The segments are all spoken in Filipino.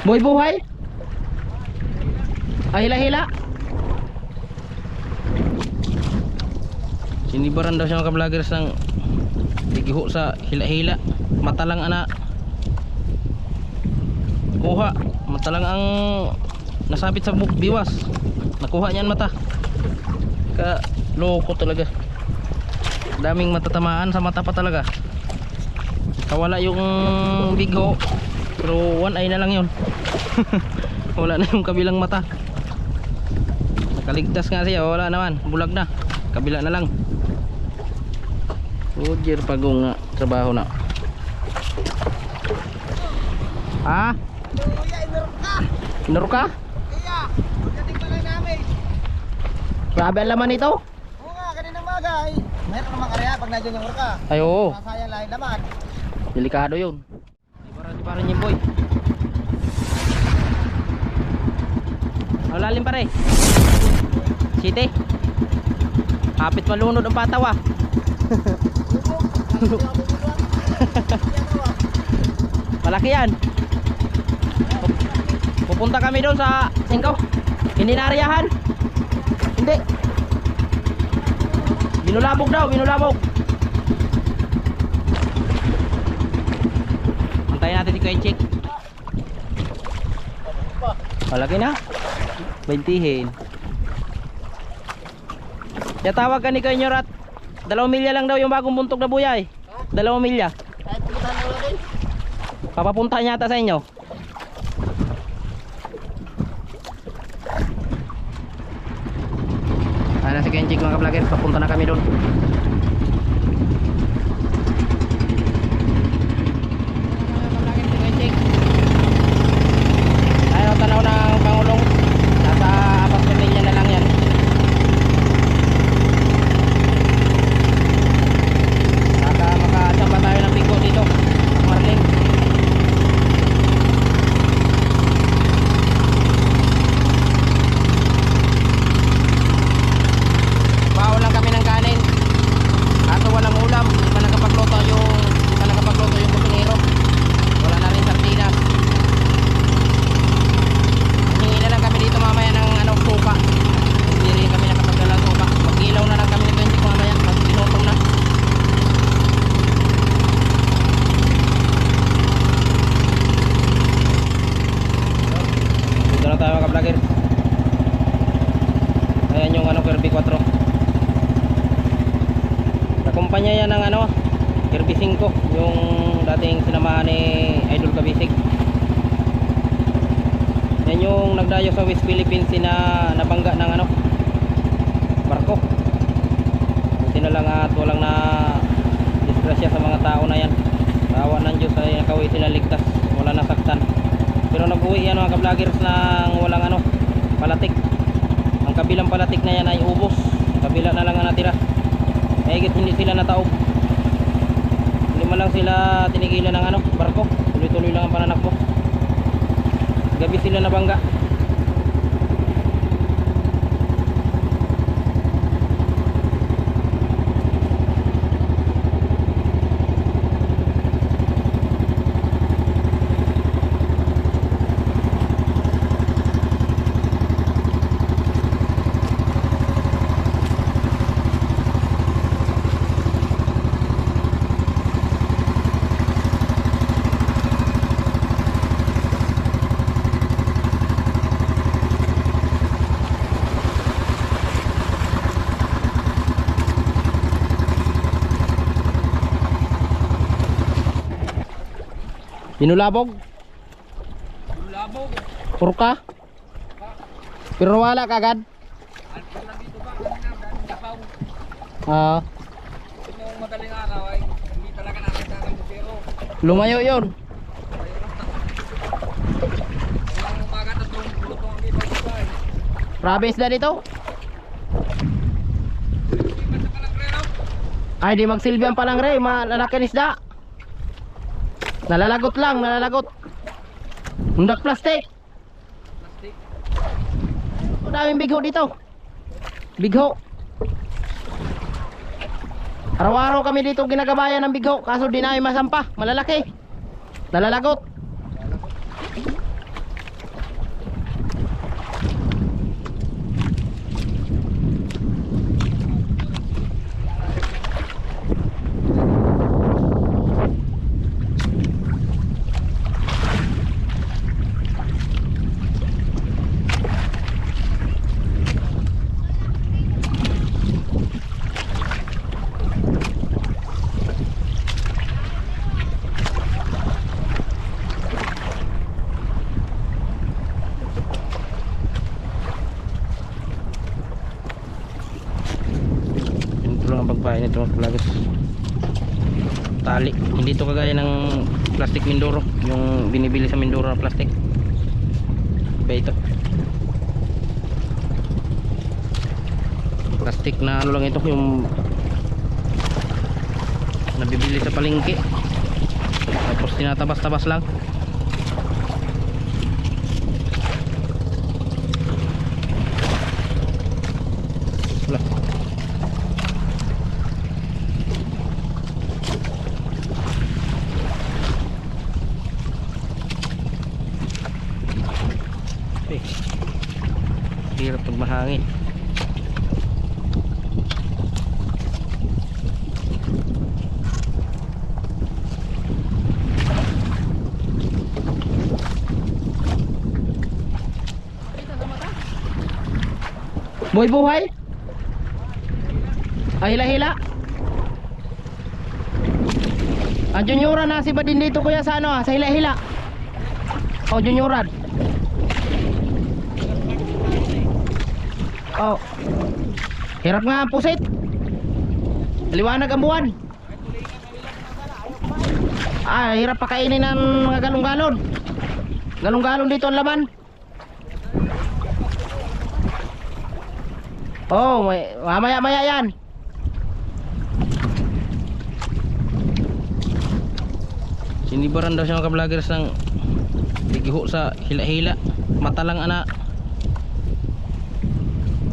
Buhay buhay? Ah, hila-hila? Sinibaran daw siya mga ka-vloggers ng Bigiho sa hila-hila. Mata lang ana. Kuha. Mata lang ang Nasabit sa bu- biwas. Nakuha niyan mata. Ka loko talaga. Daming matatamaan sa mata pa talaga. Kawala yung bigho Pero one eye na lang yun Wala na yung kabilang mata Nakaligtas nga siya Wala naman Bulag na Kabila na lang Roger pagong nga trabaho na. Ha? Kuya, inurok ka! Kaya, pagdating pa lang namin. Grabe ang laman ito. Oo nga, kaninang maga ay. Meron naman kaya pag nandiyan yung orka. Ay oo. Masayang lahat naman. Delikado yun. Para para boy. Ang lalim pare. City. Kapit malunod ang patawa. Malaki yan. Pupunta kami doon sa Singkaw. Hindi naariyahan. Hindi. Binulabog daw, binulabog. Antayin natin si Kuya Chick. Malaki na. Baintihin. Ya tawag ka ni Kuya Nyorat. Dalawang milya lang daw yung bagong buntog na buyay. Dalawang milya. Papapunta niya ata sa inyo. Ano si Kenchik mga ka-vlogger, papunta na kami doon. Ayaw tanaw ng Pangulong Nasa apat pamilya na lang yan Baka makasama tayo ng bigo dito Marling Baon lang kami ng kanin Kaso walang ulam Di pa nakapagluto yung Di pa nakapagluto yung butingero Wala na rin sardinas Hingi na lang kami dito mamaya ng ano, suka Hindi rin kami nakapagdala ng suka Mag-ilaw na lang kami nito hindi mamaya Pag pinutong na Dito na tayo mga ka-vlogger Ayan yung ano, Kirby 4 Nakumpanya yan ng ano 5 Yung dating sinamahan ni Idol Kabisig Yan yung nagdayo sa West Philippines na nabangga ng ano barko. Buti na lang at walang na disgrasya sa mga tao na yan. Tawa ng Diyos ay nakawi sila ligtas. Wala nasaktan. Pero nag-uwi yan mga ka-vloggers ng walang ano palatik. Ang kabilang palatik na yan ay ubos. Kabila na lang ang natira. Mahigit hindi sila nataob. Man lang sila tinigilan ng ano barko. Tuloy-tuloy lang ang pananakbo gabi sila nabangga Binulabog? Labog. Purka? Pero wala kagad? Ah, Yung madaling araw ay hindi talaga nakita ng butero. lumayo ang ay. Province na dito? Ay, di magsilbihan pa lang rin. Malalaking isda. Nalalagot lang, nalalagot. Undak plastic. Plastic. Ang daming bigho dito. Bigho. Araw-araw kami dito ginagabayan ng bigho. Kaso di namin masampa. Malalaki. Nalalagot. Ito vloggers tali. Hindi to kagaya ng plastic Mindoro yung binibili sa Mindoro na plastic. Iba ito. Plastic na ano lang ito yung nabibili sa palengke. Tapos tinatabas-tabas lang Wala. Eh, hirap pag mahangin Boy buhay? Ay hila-hila? Ang junyoran na si Badin dito kuya sa ano ah, sa hila-hila. O junyoran. Oh. Hirap nga ang pusit. Liwanag ang buwan. Ah, hirap pakainin ng mga galong-galon. Galong-galon dito ang laman. Oh, may mamaya-maya yan. Sinibaran daw siya mga vloggers ng bigiho sa hila-hila. Mata lang ana.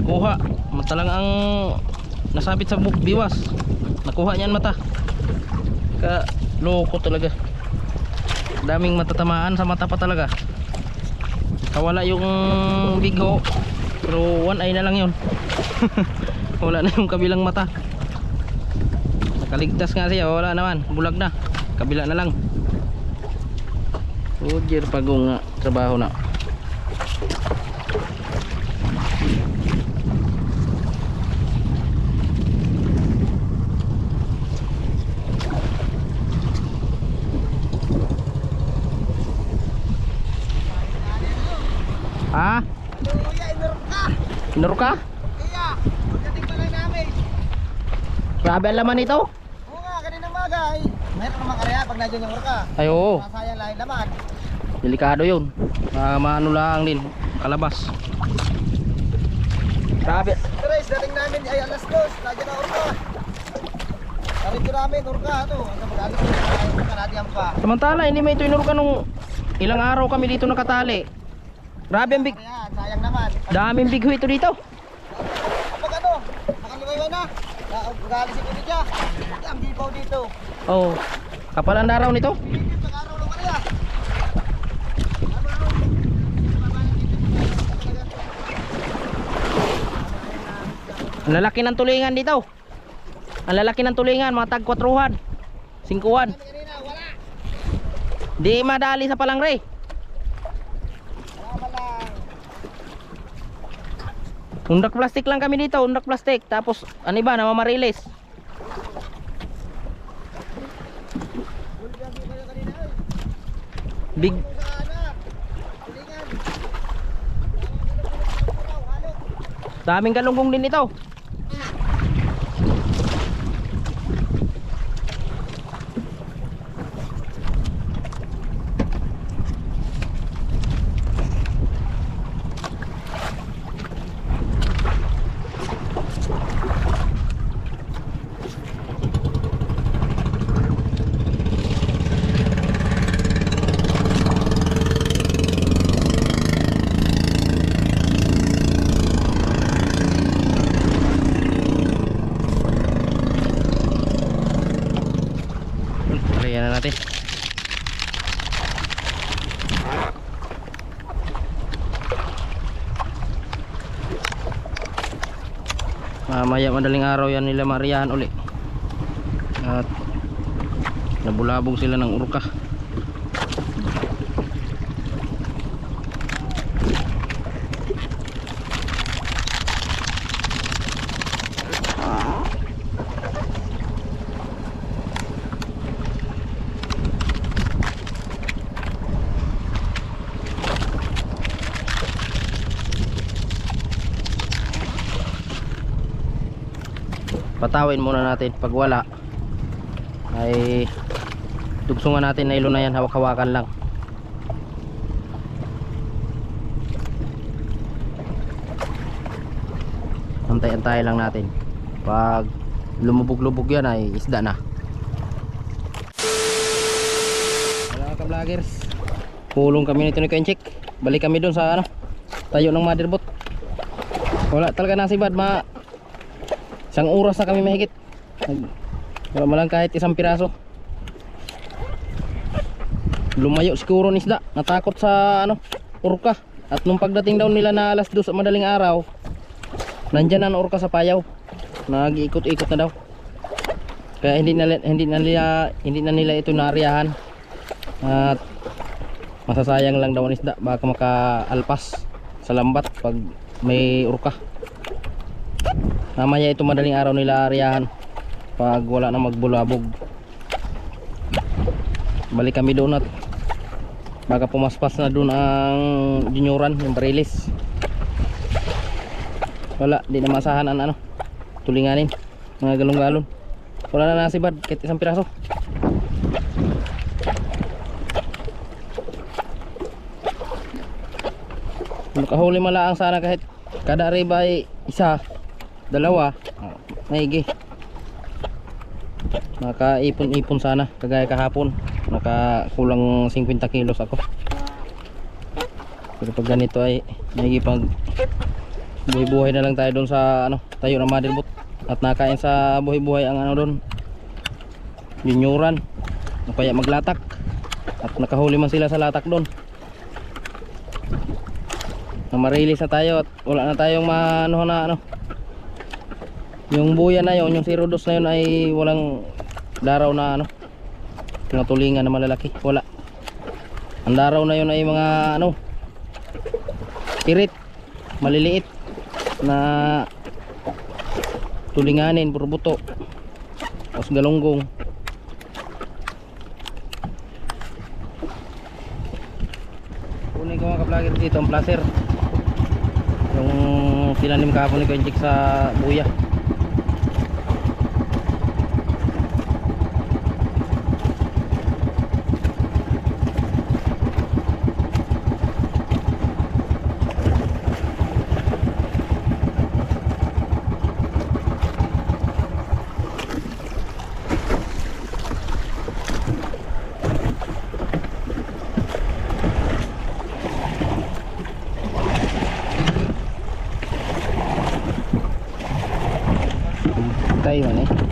Kuha. Mata lang ang nasabit sa buk biwas. Nakuha niyan mata. Ka loko talaga. Daming matatamaan sa mata pa talaga. Kawala yung bigho. Pero one eye na lang yun. wala na yung kabilang mata. Nakaligtas nga siya. Wala naman. Bulag na. Kabila na lang. Roger pagong nga trabaho na. Ha? Kuya, inurok ka! Inur ka? Kaya, pagdating pa lang namin. Grabe ang laman ito. Oo nga, kaninang maga ay. Meron naman kaya pag nandiyan yung orka. Ay oo. Masayang lahat naman. Delikado yun. Ah, maano lang din. Kalabas. Grabe. Tres, dating namin ay alas dos. Nandiyan ang orka. Karito namin, orka. Mag-alas dos. Ay, orka natin ang pa. Samantala, hindi may ito inur ka nung ilang araw kami dito nakatali. Grabe ang big. Ayan, sayang naman. Daming bigho ito dito. Kapag ano, nakaliwayway na. Gagali si Kuya. Ang gibaw dito. Oh. Kapal ang daraw nito. Ang lalaki ng tulingan dito. Ang lalaki ng tulingan, mga tag 4-an. 5-an. Kanina, wala. Di madali sa palangre. Wala lang. Undak plastic lang kami dito, undak plastic. Tapos, ano ba, namamarilis. Big, daming galunggong din ito. Kaya na natin. Mamaya madaling araw yan nila mariahan uli. At nabulabog sila ng urka. Tatawin muna natin pag wala. Ay dugsungan natin na ilo na yan hawak-hawakan lang. Antay-antay lang natin. Pag lumubog-lubog yan ay isda na. Wala ka vloggers. Pulong kami nito ni Kenchik balik kami dun sa ano tayo ng motherboard. Wala talaga nasibad ma isang oras na kami mahigit. Wala malang kahit isang piraso. Lumayo siguro ni isda. Natakot sa ano urka at nung pagdating daw nila na alas 2 sa madaling araw nandyan ang orka sa payaw. Nag-iikot-ikot na daw. Kaya hindi na hindi na nila hindi na nila ito naariyahan at masasayang lang daw ang isda. Baka makaalpas sa lambat pag may urka mamaya ito madaling araw nila ariyahan. Pag wala na magbulabog. Balik kami doon at baka pumaspas na doon ang jinyuran yung barilis wala di na masahan ang ano tulinganin mga galong-galon. Wala na nasibad kahit isang piraso. Nakahuli malaang sana kahit kada riba ay isa dalawa. Oh, maigi. Nakaipon-ipon sana kagaya kahapon. Nakakulang 50 kilos ako. Pero pag ganito ay maigi pag buhay-buhay na lang tayo doon sa ano tayo ng motherboard at nakain sa buhay-buhay ang ano doon yunyuran. O kaya maglatak. At nakahuli man sila sa latak doon. Na marilis na tayo at wala na tayong maano na ano yung buya na yun yung 02 na yun ay walang daraw na ano mga tulingan na malalaki. Wala. Ang daraw na yun ay mga ano tirit maliliit na tulinganin puro buto tapos galunggong. Kunin ko mga ka-vlogger dito ang placer. Yung tinanim kahapon ni Kenjik sa buya tayo man eh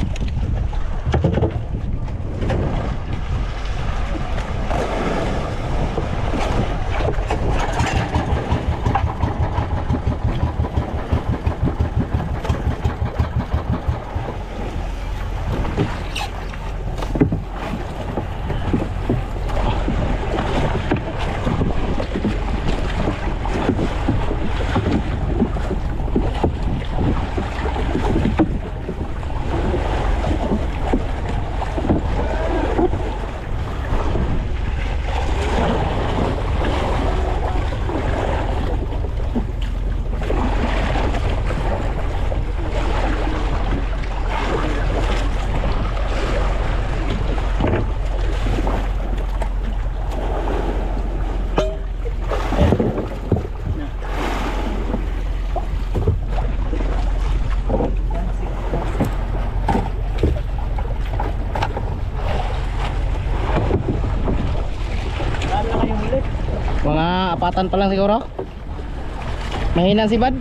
mga apatan pa lang siguro. Mahina si Bad